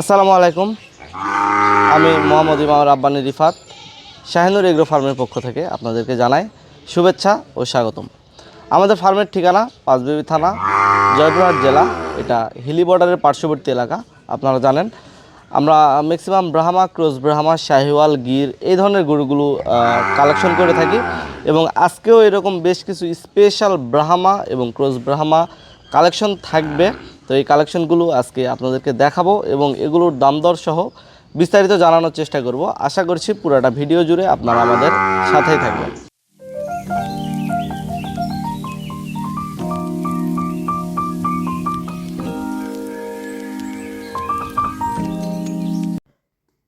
আসসালামু আলাইকুম। আমি মোহাম্মদ ইমাম রাব্বানি রিফাত, শাহিনুর এগ্রো ফার্মের পক্ষ থেকে আপনাদেরকে জানাই শুভেচ্ছা ও স্বাগতম। আমাদের ফার্মের ঠিকানা পাঁচবিবি থানা, জয়পুরহাট জেলা, এটা হিলি বর্ডারের পার্শ্ববর্তী এলাকা, আপনারা জানেন। আমরা ম্যাক্সিমাম ব্রাহ্মা ক্রোজ ব্রাহ্মা, শাহিওয়াল, গির, এই ধরনের গরুগুলো কালেকশন করে থাকি এবং আজকেও এরকম বেশ কিছু স্পেশাল ব্রাহ্মা এবং ক্রোজ ব্রাহ্মা কালেকশন থাকবে। তো এই কালেকশনগুলো আজকে আপনাদেরকে দেখাবো এবং এগুলোর দাম দর সহ বিস্তারিত জানানোর চেষ্টা করব। আশা করছি পুরোটা ভিডিও জুড়ে আপনারা আমাদের সাথেই থাকবেন।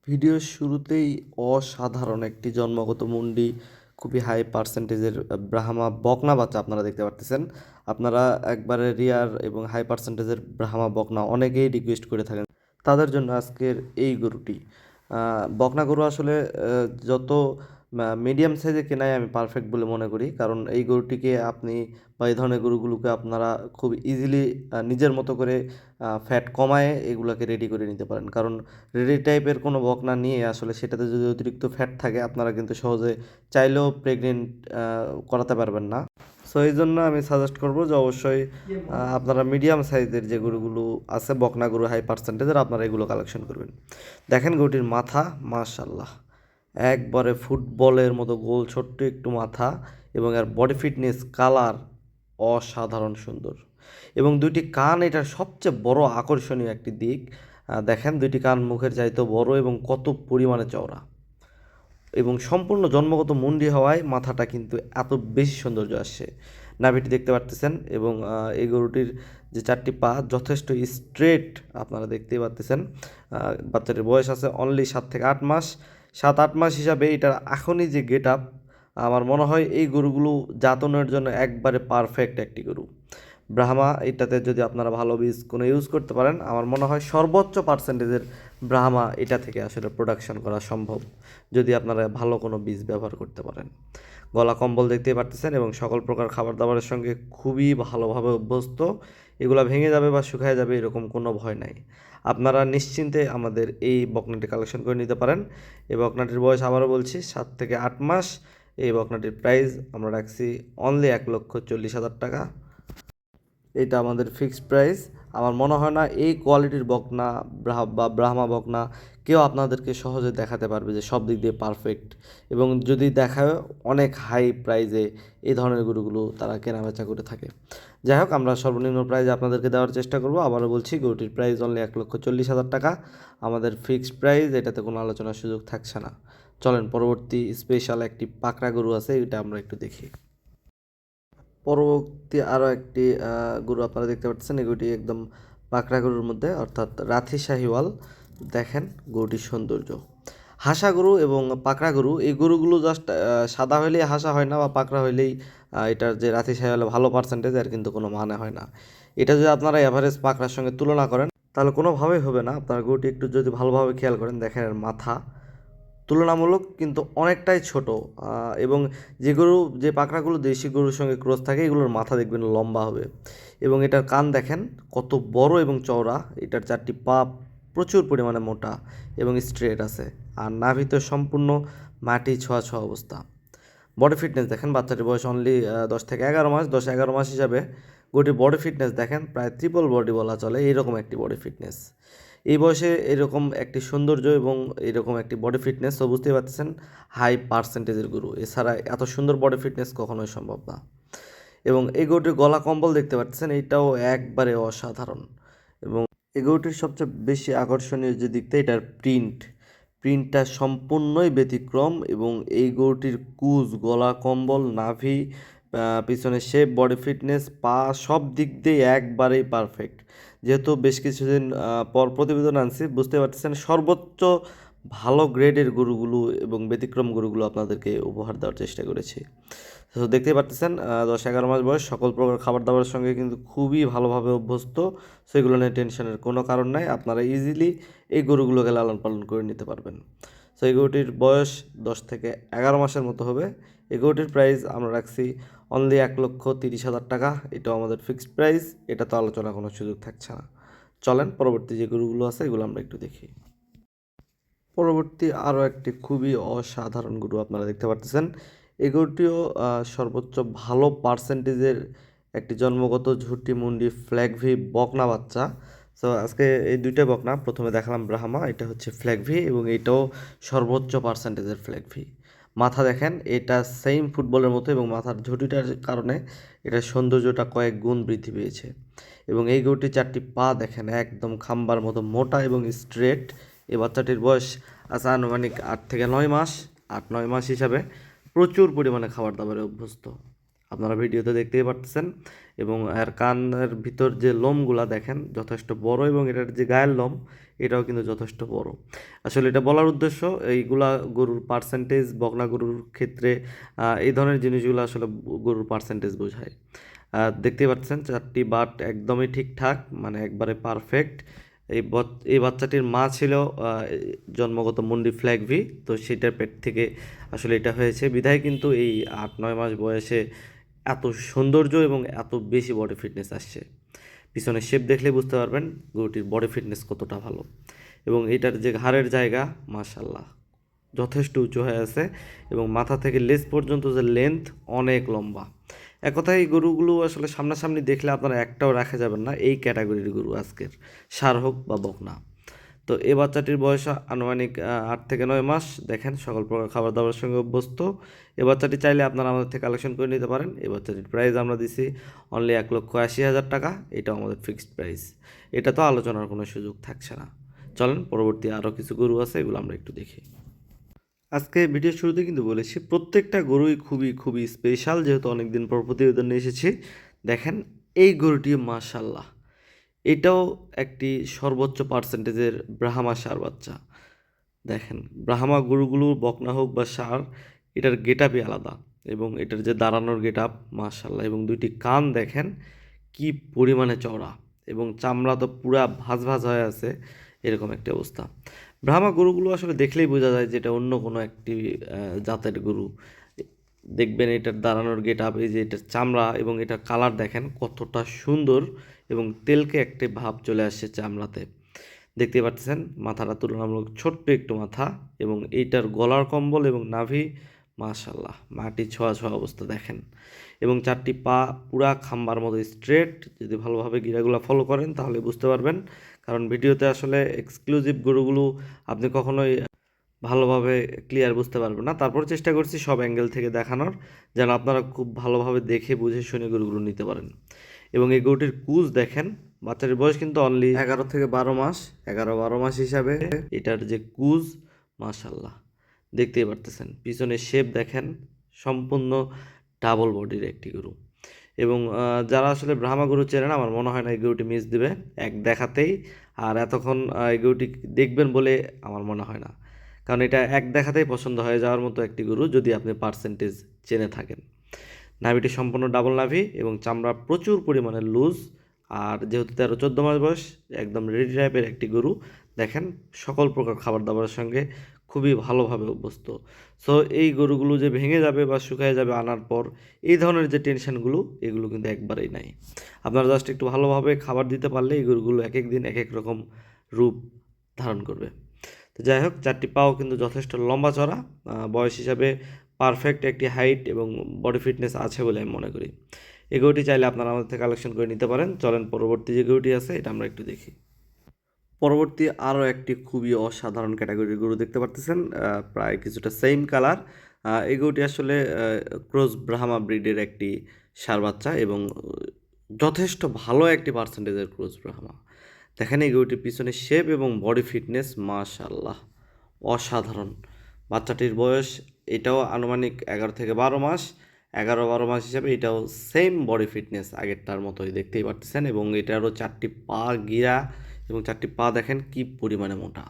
ভিডিওর শুরুতেই অসাধারণ একটি জন্মগত মুন্ডি খুবই হাই পার্সেন্টেজের ব্রাহ্মা বকনা বাচ্চা আপনারা দেখতে পারতেছেন। আপনারা একবারে রিয়ার এবং হাই পার্সেন্টেজের ব্রাহ্মা বকনা অনেকেই রিকোয়েস্ট করে থাকেন। তাদের জন্য আজকের এই গরুটি। বকনা গরু আসলে যত মিডিয়াম সাইজে কেনাই আমি পারফেক্ট বলে মনে করি। কারণ এই গরুটিকে আপনি বা এই ধরনের গরুগুলোকে আপনারা খুব ইজিলি নিজের মতো করে ফ্যাট কমায় এগুলোকে রেডি করে নিতে পারেন। কারণ রেডি টাইপের কোনো বকনা নিয়ে আসলে সেটাতে যদি অতিরিক্ত ফ্যাট থাকে, আপনারা কিন্তু সহজে চাইলেও প্রেগনেন্ট করাতে পারবেন না। সো এই জন্য আমি সাজেস্ট করব যে অবশ্যই আপনারা মিডিয়াম সাইজের যে গরুগুলো আছে, বকনা গরু হাই পার্সেন্টেজের আপনারা এগুলো কালেকশন করবেন। দেখেন গরুটির মাথা মাশাল্লাহ একবারে ফুটবলের মতো গোল, ছোট্ট একটু মাথা এবং এর বডি ফিটনেস কালার অসাধারণ সুন্দর। এবং দুইটি কান এটার সবচেয়ে বড় আকর্ষণীয় একটি দিক। দেখেন দুইটি কান মুখের চাইতেও বড় এবং কত পরিমাণে চওড়া। এবং সম্পূর্ণ জন্মগত মুন্ডি হওয়ায় মাথাটা কিন্তু এত বেশি সৌন্দর্য আসছে। নাভিটি দেখতে পারতেছেন এবং এই গরুটির যে চারটি পা যথেষ্ট স্ট্রেট আপনারা দেখতেই পারতেছেন। বাচ্চাটির বয়স আছে অনলি সাত থেকে আট মাস। সাত আট মাস হিসাবে এটার এখনই যে গেট আপ, আমার মনে হয় এই গরুগুলো জাতনের জন্য একবারে পারফেক্ট একটি গরু। ব্রাহ্মা, এটাতে যদি আপনারা ভালো বীজ কোনো ইউজ করতে পারেন, আমার মনে হয় সর্বোচ্চ পার্সেন্টেজের ব্রাহ্মা এটা থেকে আসলে প্রোডাকশন করা সম্ভব, যদি আপনারা ভালো কোনো বীজ ব্যবহার করতে পারেন। গলা কম্বল দেখতেই পারতেছেন এবং সকল প্রকার খাবার দাবারের সঙ্গে খুবই ভালোভাবে অভ্যস্ত, এগুলো ভেঙে যাবে বা শুকায় যাবে এরকম কোনো ভয় নাই। আপনারা নিশ্চিন্তে আমাদের এই বকনাটি কালেকশন করে নিতে পারেন। এই বকনাটির বয়স আবারও বলছি, সাত থেকে আট মাস। এই বকনাটির প্রাইস আমরা রাখছি অনলি এক লক্ষ চল্লিশ হাজার টাকা। এটা আমাদের ফিক্সড প্রাইস আমার মনে হয় না এই কোয়ালিটির বকনা বা ব্রাহ্মা বকনা কেউ আপনাদেরকে সহজে দেখাতে পারবে যে সব দিক দিয়ে পারফেক্ট এবং যদি দেখায় অনেক হাই প্রাইজে এই ধরনের গরুগুলো তারা কেনা বেচা করে থাকে। যাই হোক, আমরা সর্বনিম্ন প্রাইজে আপনাদেরকে দেওয়ার চেষ্টা করব। আবারও বলছি, গরুটির প্রাইস অনলি এক লক্ষ চল্লিশ হাজার টাকা। আমাদের ফিক্সড প্রাইস এটাতে কোনো আলোচনার সুযোগ থাকছে না। চলেন, পরবর্তী স্পেশাল একটি পাকড়া গরু আছে, এটা আমরা একটু দেখি। পরবর্তী আরও একটি গরু আপনারা দেখতে পাচ্ছেন এই গরুটি একদম পাকড়া গরুর মধ্যে, অর্থাৎ রাথি শাহিওয়াল। দেখেন গরুটির সৌন্দর্য। হাসা গরু এবং পাকড়া গরু, এই গরুগুলো জাস্ট সাদা হইলেই হাসা হয় না বা পাকড়া হইলেই এটার যে রাথি শাহিওয়ালে ভালো পার্সেন্টেজ এর কিন্তু কোনো মানে হয় না। এটা যদি আপনারা এভারেজ পাকড়ার সঙ্গে তুলনা করেন, তাহলে কোনোভাবেই হবে না। আপনার গরুটি একটু যদি ভালোভাবে খেয়াল করেন, দেখেন মাথা তুলনামূলক কিন্তু অনেকটাই ছোট এবং যে গরু, যে পাকড়াগুলো দেশি গরুর সঙ্গে ক্রস থাকে, এগুলোর মাথা দেখবেন লম্বা হবে। এবং এটার কান দেখেন, কত বড় এবং চওড়া। এটার চারটি পা প্রচুর পরিমাণে মোটা এবং স্ট্রেট আছে। আর নাভিতে সম্পূর্ণ মাটি ছোঁয়া ছোঁয়া অবস্থা। বডি ফিটনেস দেখেন, বাচ্চাটির বয়স অনলি দশ থেকে এগারো মাস। দশ এগারো মাস হিসাবে গরুটির বডি ফিটনেস দেখেন, প্রায় ত্রিপল বডি বলা চলে, এইরকম একটি বডি ফিটনেস এই বয়সে এরকম একটি সৌন্দর্য এবং এরকম একটি বডি ফিটনেস তো বুঝতেই পারতেছেন হাই পার্সেন্টেজের গরু এছাড়া এত সুন্দর বডি ফিটনেস কখনোই সম্ভব না। এবং এই গরুটির গলা কম্বল দেখতে পাচ্ছেন এইটাও একবারে অসাধারণ। এবং এই গরুটির সবচেয়ে বেশি আকর্ষণীয় যে দিকটা, এটার প্রিন্ট প্রিন্টটা সম্পূর্ণই ব্যতিক্রম এবং এই গরুটির কুজ, গলা কম্বল, নাভি পিছনে শেপ বডি ফিটনেস পা সব দিক দিয়ে একবারেই পারফেক্ট যেহেতু বেশ কিছুদিন পর প্রতিবেদন আনছি বুঝতে পারতেছেন সর্বোচ্চ ভালো গ্রেডের গরুগুলো এবং ব্যতিক্রম গরুগুলো আপনাদেরকে উপহার দেওয়ার চেষ্টা করেছি। তো দেখতেই পারতেছেন আহ, দশ এগারো মাস বয়স সকল প্রকার খাবার দাবারের সঙ্গে কিন্তু খুবই ভালোভাবে অভ্যস্ত সেগুলো নিয়ে টেনশনের কোনো কারণ নাই আপনারা ইজিলি এই গরুগুলোকে লালন পালন করে নিতে পারবেন। তো এই গরুটির বয়স দশ থেকে এগারো মাসের মতো হবে। এই গরুটির প্রাইস আমরা রাখছি অনলি এক লক্ষ তিরিশ হাজার টাকা। এটাও আমাদের ফিক্সড প্রাইস এটা তো আলোচনা কোনো সুযোগ থাকছে না। চলেন, পরবর্তী যে গরুগুলো আছে, এগুলো আমরা একটু দেখি। পরবর্তী আরও একটি খুবই অসাধারণ গরু আপনারা দেখতে পাচ্ছেন এই গরুটিও সর্বোচ্চ ভালো পার্সেন্টেজের একটি জন্মগত ঝুটি মুন্ডি ফ্ল্যাগভি বকনা বাচ্চা। তো আজকে এই দুইটা বকনা প্রথমে দেখালাম ব্রাহ্মা এটা হচ্ছে ফ্ল্যাগভি এবং এটাও সর্বোচ্চ পার্সেন্টেজের ফ্ল্যাগভি মাথা দেখেন, এটা সেম ফুটবলের মতো এবং মাথার ঝুঁটিটার কারণে এটার সৌন্দর্যটা কয়েক গুণ বৃদ্ধি পেয়েছে। এবং এই গরুটির চারটি পা দেখেন, একদম খাম্বার মতো মোটা এবং স্ট্রেট এই বাচ্চাটির বয়স আছে আনুমানিক আট থেকে নয় মাস। আট, নয় মাস হিসাবে প্রচুর পরিমাণে খাবার দাবারে অভ্যস্ত। আপনারা ভিডিওতে দেখতেই পাচ্ছেন এবং এর কানের ভিতর যে লোমগুলা দেখেন যথেষ্ট বড় এবং এটার যে গায়ের লোম এটাও কিন্তু যথেষ্ট বড়। আসলে এটা বলার উদ্দেশ্য এইগুলা গরুর পার্সেন্টেজ বকনা গরুর ক্ষেত্রে এই ধরনের জিনিসগুলো আসলে গরুর পার্সেন্টেজ বোঝায়। আহ, দেখতেই পাচ্ছেন চারটি বাট একদমই ঠিকঠাক মানে একবারে পারফেক্ট এই এই বাচ্চাটির মা ছিল জন্মগত মুন্ডি ফ্ল্যাগভি তো সেটার পেট থেকে আসলে এটা হয়েছে। বিধায় কিন্তু এই আট নয় মাস বয়সে এত সৌন্দর্য এবং এত বেশি বডি ফিটনেস আসছে। পিছনের শেপ দেখলে বুঝতে পারবেন গরুটির বডি ফিটনেস কতটা ভালো। এবং এটার যে ঘাড়ের জায়গা মাশাল্লাহ যথেষ্ট উঁচু হয়ে আছে এবং মাথা থেকে লেজ পর্যন্ত যে লেন্থ অনেক লম্বা। এক কথায় এই গরুগুলো আসলে সামনাসামনি দেখলে আপনারা একটাও রাখা যাবেন না, এই ক্যাটাগরির গরু আজকের, সার হোক বা বকনা। তো এ বাচ্চাটির বয়স আনুমানিক আট থেকে নয় মাস। দেখেন, সকল প্রকার খাবার দাবারের সঙ্গে অভ্যস্ত। এ বাচ্চাটি চাইলে আপনারা আমাদের থেকে কালেকশন করে নিতে পারেন। এই বাচ্চাটির প্রাইস আমরা দিছি অনলি এক লক্ষ আশি হাজার টাকা। এটাও আমাদের ফিক্সড প্রাইস এটা তো আলোচনার কোনো সুযোগ থাকছে না। চলেন, পরবর্তী আরও কিছু গরু আছে, এগুলো আমরা একটু দেখি। আজকে ভিডিও শুরুতে কিন্তু বলেছি, প্রত্যেকটা গরুই খুবই খুবই স্পেশাল যেহেতু অনেকদিন পর প্রতিবেদন এসেছি। দেখেন, এই গরুটি মাশাল্লাহ এটাও একটি সর্বোচ্চ পার্সেন্টেজের ব্রাহ্মা সার বাচ্চা। দেখেন, ব্রাহ্মা গরুগুলো বকনা হোক বা সার, এটার গেট আপই আলাদা এবং এটার যে দাঁড়ানোর গেট আপ মাশাল্লাহ এবং দুইটি কান দেখেন কি পরিমাণে চওড়া এবং চামড়া তো পুরা ভাজ ভাজ হয়ে আছে, এরকম একটা অবস্থা। ব্রাহ্মা গরুগুলো আসলে দেখলেই বোঝা যায় যে এটা অন্য কোনো একটি জাতের গরু। দেখবেন এটার দাঁড়ানোর গেট আপ এই যে এটার চামড়া এবং এটার কালার দেখেন কতটা সুন্দর এবং তেলকে একটি ভাব চলে আসছে চামড়াতে। দেখতে পাচ্ছেন, মাথাটা তুলনামূলক ছোট্ট একটু মাথা এবং এইটার গলার কম্বল এবং নাভি মাশাল্লাহ মাটি ছোঁয়া ছোঁয়া অবস্থা দেখেন। এবং চারটি পা পুরা খাম্বার মতো স্ট্রেট যদি ভালোভাবে গিরাগুলো ফলো করেন তাহলে বুঝতে পারবেন। কারণ ভিডিওতে আসলে এক্সক্লুসিভ গরুগুলো আপনি কখনোই ভালোভাবে ক্লিয়ার বুঝতে পারবেন না। তারপর চেষ্টা করছি সব অ্যাঙ্গেল থেকে দেখানোর, যেন আপনারা খুব ভালোভাবে দেখে বুঝে শুনে গরুগুলো নিতে পারেন। এবং এই গরুটির কুজ দেখেন বাচ্চাটির বয়স কিন্তু অনলি এগারো থেকে বারো মাস এগারো বারো মাস হিসাবে। এটার যে কুজ মাশাল্লাহ দেখতেই পারতেছেন। পিছনের শেপ দেখেন সম্পূর্ণ ডাবল বডির একটি গরু। এবং যারা আসলে ব্রাহ্মা গরু চেনেন আমার মনে হয় না এই গরুটি মিস দিবে। এক দেখাতেই আর এতক্ষণ এই গরুটি দেখবেন বলে আমার মনে হয় না। কারণ এটা এক দেখাতেই পছন্দ হয়ে যাওয়ার মতো একটি গরু যদি আপনি পার্সেন্টেজ চেনে থাকেন। নাভিটি সম্পূর্ণ ডাবল নাভি এবং চামড়া প্রচুর পরিমাণে লুজ আর যেহেতু তেরো, চোদ্দ মাস বয়স, একদম রেডি টাইপের একটি গরু, দেখেন, সকল প্রকার খাবার দাবারের সঙ্গে খুবই ভালোভাবে অভ্যস্ত। সো এই গরুগুলো যে ভেঙে যাবে বা শুকায় যাবে আনার পর, এই ধরনের যে টেনশনগুলো, এগুলো কিন্তু একবারেই নাই। আপনারা জাস্ট একটু ভালোভাবে খাবার দিতে পারলে এই গরুগুলো এক এক দিন এক এক রকম রূপ ধারণ করবে। তো যাই হোক, চারটি পাও কিন্তু যথেষ্ট লম্বা চড়া। বয়স হিসাবে পারফেক্ট একটি হাইট এবং বডি ফিটনেস আছে বলে আমি মনে করি। এই চাইলে আপনারা আমাদের থেকে কালেকশন করে নিতে পারেন। চলেন পরবর্তী যে গরুটি আছে, এটা আমরা একটু দেখি। পরবর্তী আরও একটি খুবই অসাধারণ ক্যাটাগরির গরু দেখতে পারতেছেন প্রায় কিছুটা সেম কালার এই গরুটি আসলে ক্রোজ ব্রাহ্মা ব্রিডের একটি সার বাচ্চা এবং যথেষ্ট ভালো একটি পার্সেন্টেজের ক্রোজ ব্রাহ্মা। দেখেন এই গরুটির পিছনে শেপ এবং বডি ফিটনেস মাশাল্লাহ অসাধারণ। বাচ্চাটির বয়স এটাও আনুমানিক এগারো থেকে বারো মাস। এগারো বারো মাস হিসাবে এটাও সেম বডি ফিটনেস আগেরটার মতোই, দেখতেই পারতেছেন। এবং এটারও চারটি পা গিরা এবং চারটি পা দেখেন কি পরিমাণে মোটা।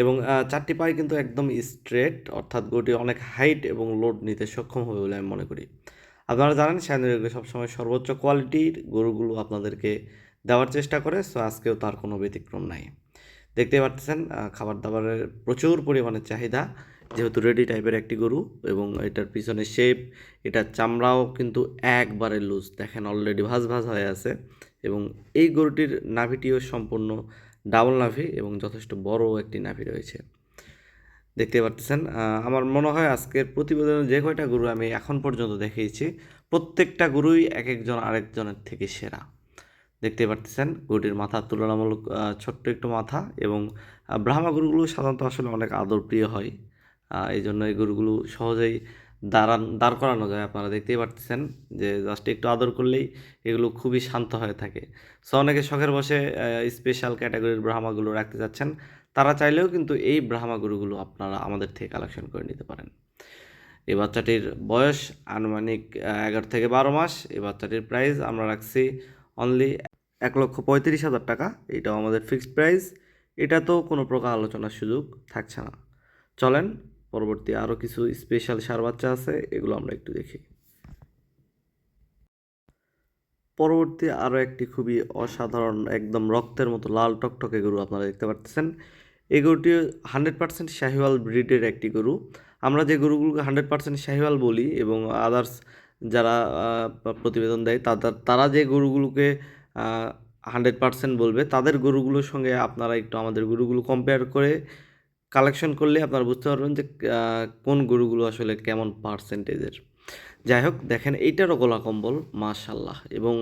এবং চারটি পায়ে কিন্তু একদম স্ট্রেট অর্থাৎ গরুটি অনেক হাইট এবং লোড নিতে সক্ষম হবে বলে আমি মনে করি। আপনারা জানেন স্যান্ডেলগুলো সবসময় সর্বোচ্চ কোয়ালিটির গরুগুলো আপনাদেরকে দেওয়ার চেষ্টা করে সো আজকেও তার কোনো ব্যতিক্রম নাই। দেখতে পাচ্ছেন খাবার দাবারের প্রচুর পরিমাণে চাহিদা। যেহেতু রেডি টাইপের একটি গরু এবং এটার পিছনে শেপ এটার চামড়াও কিন্তু একবারে লুজ দেখেন অলরেডি ভাজ ভাজ হয়ে আছে এবং এই গরুটির নাভিটিও সম্পূর্ণ ডাবল নাভি এবং যথেষ্ট বড় একটি নাভি রয়েছে। দেখতে আহ, আমার মনে হয় আজকের প্রতিবেদনে যে কয়টা গরু আমি এখন পর্যন্ত দেখিয়েছি প্রত্যেকটা গরুই এক একজন আরেকজনের থেকে সেরা। দেখতে পাচ্ছেন গরুটির মাথা তুলনামূলক ছোট্ট একটু মাথা এবং ব্রাহ্মা গরুগুলো সাধারণত আসলে অনেক আদরপ্রিয় হয়। আহ, এই জন্য এই গরুগুলো সহজেই দাঁড়ান, দাঁড় করানো যায়। আপনারা দেখতেই পাচ্ছেন যে জাস্ট একটু আদর করলেই এগুলো খুবই শান্ত হয়ে থাকে। সো অনেকে শখের বসে স্পেশাল ক্যাটাগরির ব্রাহ্মাগুলো রাখতে চাচ্ছেন। তারা চাইলেও কিন্তু এই ব্রাহ্মা গরুগুলো আপনারা আমাদের থেকে কালেকশন করে নিতে পারেন। এই বাচ্চাটির বয়স আনুমানিক এগারো থেকে বারো মাস। এই বাচ্চাটির প্রাইস আমরা রাখছি অনলি এক লক্ষ পঁয়ত্রিশ হাজার টাকা। এটাও আমাদের ফিক্সড প্রাইস এটা তো কোনো প্রকার আলোচনার সুযোগ থাকছে না। চলেন পরবর্তী আরও কিছু স্পেশাল সার বাচ্চা আছে, এগুলো আমরা একটু দেখি। পরবর্তী আরও একটি খুবই অসাধারণ, একদম রক্তের মতো লাল টকটকে গরু আপনারা দেখতে পাচ্ছেন এই গরুটি হান্ড্রেড পার্সেন্ট শাহিওয়াল ব্রিডের একটি গরু। আমরা যে গরুগুলোকে হান্ড্রেড পার্সেন্ট শাহিওয়াল বলি এবং আদার্স যারা প্রতিবেদন দেয়, তাদের, তারা যে গরুগুলোকে হান্ড্রেড পার্সেন্ট বলবে, তাদের গরুগুলোর সঙ্গে আপনারা একটু আমাদের গরুগুলো কম্পেয়ার করে কালেকশন করলে আপনারা বুঝতে পারবেন যে কোন গরুগুলো আসলে কেমন পার্সেন্টেজের যাই হোক, দেখেন এইটারও গলা কম্বল মাশাল্লাহ এবং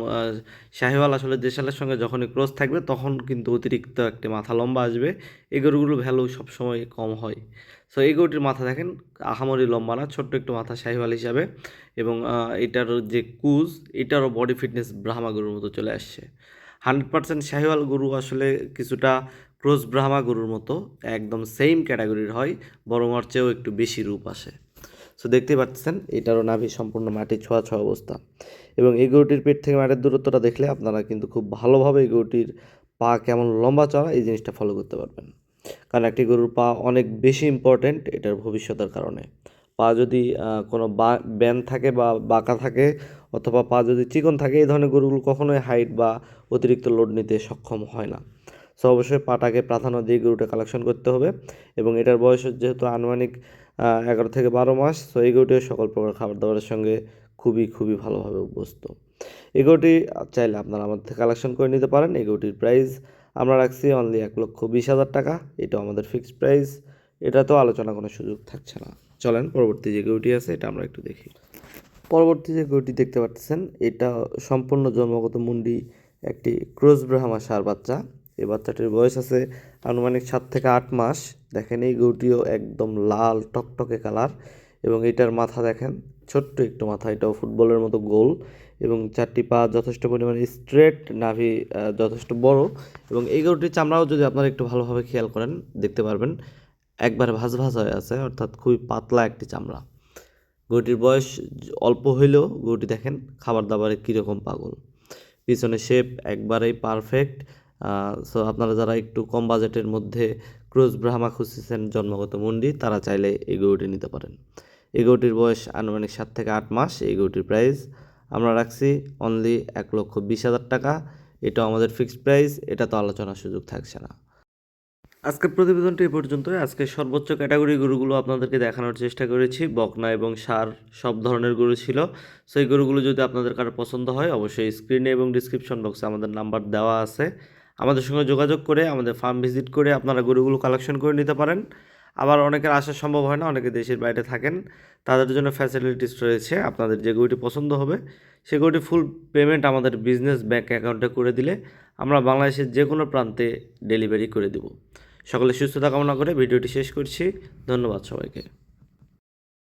শাহিওয়াল আসলে দেশালের সঙ্গে যখনই ক্রস থাকবে, তখন কিন্তু অতিরিক্ত একটি মাথা লম্বা আসবে। এই গরুগুলোর ভ্যালু সবসময় কম হয়। সো এই গরুটির মাথা দেখেন, আহামরি লম্বা না, ছোট্ট একটু মাথা শাহিওয়াল হিসাবে। এবং এটার যে কুজ, এটারও বডি ফিটনেস ব্রাহ্মা গরুর মতো চলে আসছে। হান্ড্রেড পার্সেন্ট শাহিওয়াল গরু আসলে কিছুটা ক্রস ব্রাহ্মা গরুর মতো একদম সেম ক্যাটাগরির হয়, বরং ওর চেয়েও একটু বেশি রূপ আসে। সো দেখতেই পাচ্ছেন, এটারও নাভি সম্পূর্ণ মাটি ছোঁয়া ছোঁয়া অবস্থা। এবং এই গরুটির পেট থেকে মাটির দূরত্বটা দেখলে আপনারা কিন্তু খুব ভালোভাবে এই গরুটির পা কেমন লম্বা চড়া এই জিনিসটা ফলো করতে পারবেন। কারণ একটি গরুর পা অনেক বেশি ইম্পর্ট্যান্ট এটার ভবিষ্যতের কারণে। পা যদি কোনো বা, ব্যান থাকে বা বাঁকা থাকে, অথবা পা যদি চিকন থাকে, এই ধরনের গরুগুলো কখনোই হাইট বা অতিরিক্ত লোড নিতে সক্ষম হয় না। সো অবশ্যই পাটাকে প্রাধান্য দিয়ে গরুটা কালেকশন করতে হবে এবং এটার বয়স যেহেতু আনুমানিক এগারো থেকে বারো মাস তো এই গরুটিও সকল প্রকার খাবার দাবারের সঙ্গে খুবই খুবই ভালোভাবে অভ্যস্ত। এই গরুটি চাইলে আপনারা আমাদের থেকে কালেকশন করে নিতে পারেন। এই গরুটির প্রাইস আমরা রাখছি অনলি এক লক্ষ বিশ হাজার টাকা। এটাও আমাদের ফিক্সড প্রাইস এটা তো আলোচনা কোনো সুযোগ থাকছে না। চলেন পরবর্তী যে গরুটি আছে এটা আমরা একটু দেখি। পরবর্তী যে গরুটি দেখতে পাচ্ছেন এটা সম্পূর্ণ জন্মগত মুন্ডি একটি ক্রোজ ব্রাহ্মা সার বাচ্চা। এই বাচ্চাটির বয়স আছে আনুমানিক সাত থেকে আট মাস। দেখেন এই গরুটিও একদম লাল, টকটকে কালার এবং এটার মাথা দেখেন, ছোট্ট একটু মাথা। এটাও ফুটবলের মতো গোল এবং চারটি পা যথেষ্ট পরিমাণে স্ট্রেট নাভি যথেষ্ট বড় এবং এই গরুটির চামড়াও যদি আপনারা একটু ভালোভাবে খেয়াল করেন, দেখতে পারবেন একবারে ভাজ ভাজ হয়ে আছে, অর্থাৎ খুবই পাতলা একটি চামড়া। গরুটির বয়স অল্প হইলেও গরুটি দেখেন খাবার দাবারে কীরকম পাগল। পিছনে শেপ একবারেই পারফেক্ট সো আপনারা যারা একটু কম বাজেটের মধ্যে ক্রুজ ব্রাহ্মা খুঁজতেছেন, জন্মগত মুন্ডি, তারা চাইলে এই গরুটি নিতে পারেন। এই গরুটির বয়স আনুমানিক সাত থেকে আট মাস, এই গরুটির প্রাইস আমরা রাখছি অনলি এক লক্ষ বিশ হাজার টাকা। এটা আমাদের ফিক্সড প্রাইস এটা তো আলোচনার সুযোগ থাকছে না। আজকের প্রতিবেদনটি এই পর্যন্তই। আজকে সর্বোচ্চ ক্যাটাগরি গরুগুলো আপনাদেরকে দেখানোর চেষ্টা করেছি। বকনা এবং সার সব ধরনের গরু ছিল। সেই গরুগুলো যদি আপনাদের কারও পছন্দ হয়, অবশ্যই স্ক্রিনে এবং ডিসক্রিপশন বক্সে আমাদের নাম্বার দেওয়া আছে। আমাদের সঙ্গে যোগাযোগ করে, আমাদের ফার্ম ভিজিট করে আপনারা গরুগুলো কালেকশন করে নিতে পারেন। আবার অনেকের আসা সম্ভব হয় না, অনেকে দেশের বাইরে থাকেন। তাদের জন্য ফ্যাসিলিটিস রয়েছে, আপনাদের যে গরুটি পছন্দ হবে, সে গরুটি ফুল পেমেন্ট আমাদের বিজনেস ব্যাঙ্ক অ্যাকাউন্টে করে দিলে আমরা বাংলাদেশের যে কোনো প্রান্তে ডেলিভারি করে দেব। সকলে সুস্থতা কামনা করে ভিডিওটি শেষ করছি। ধন্যবাদ সবাইকে।